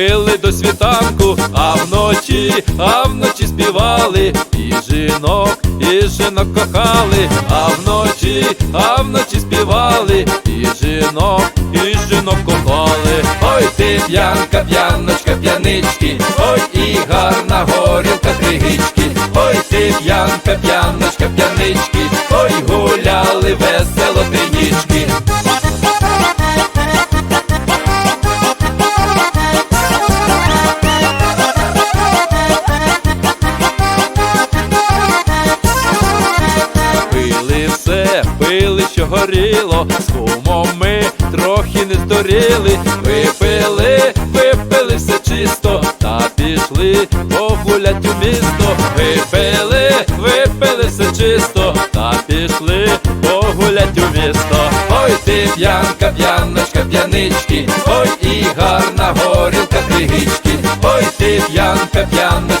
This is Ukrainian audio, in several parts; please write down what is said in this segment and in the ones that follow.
пили до світанку, а вночі, а вночі співали, і жінок, і жінок кохали, а вночі, а вночі співали, і жінок, і жінок кохали. Ой, ти п'янка, п'яночка, п'янички, ой, і гарна горілка тригички, ой, ти п'янка, п'яночка, п'янички, ой, гуляли весело тринічки. Горіло, з кумом ми трохи не здуріли, випили, випили все чисто, та пішли погулять у місто, випили, випили все чисто, та пішли погулять у місто. Ой, ти п'янка, п'яночка, п'янички, ой, і гарна горілка тригички, ой, ти п'янка, п'яночка,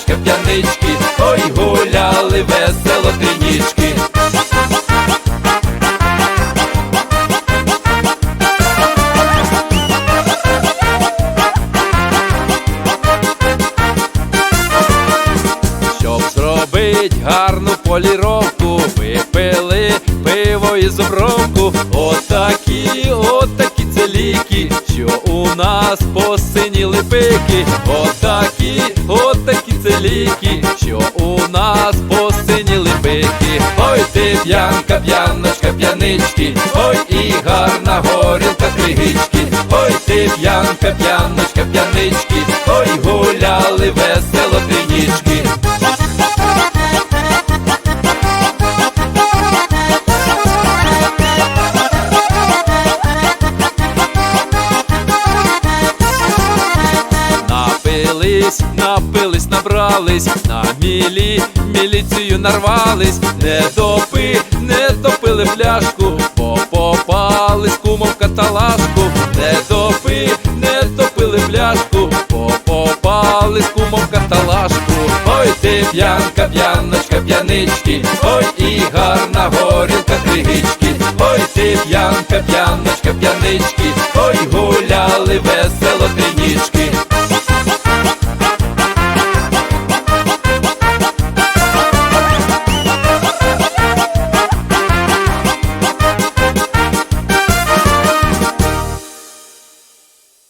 зробить гарну поліровку, випили пиво і зубровку. Отакі, отакі це ліки, що у нас посиніли пики. Отакі, отакі це ліки, що у нас посиніли пики. Ой, ти п'янка, п'яночка, п'янички, ой, і гарна горілка тригички. Ой, ти п'янка, п'яночка, п'янички, ой, гуляли весело набрались, на мілі, міліцію нарвались, не допи, не допили пляшку, бо попали з кумом в каталажку, не допи, не допили пляшку, бо попали з кумом в каталажку. Ой, ти п'янка, п'яночка, п'янички, ой, і гарна горілка тригички, ой, ти п'янка, п'яночка, п'янички, ой, гуляли весело.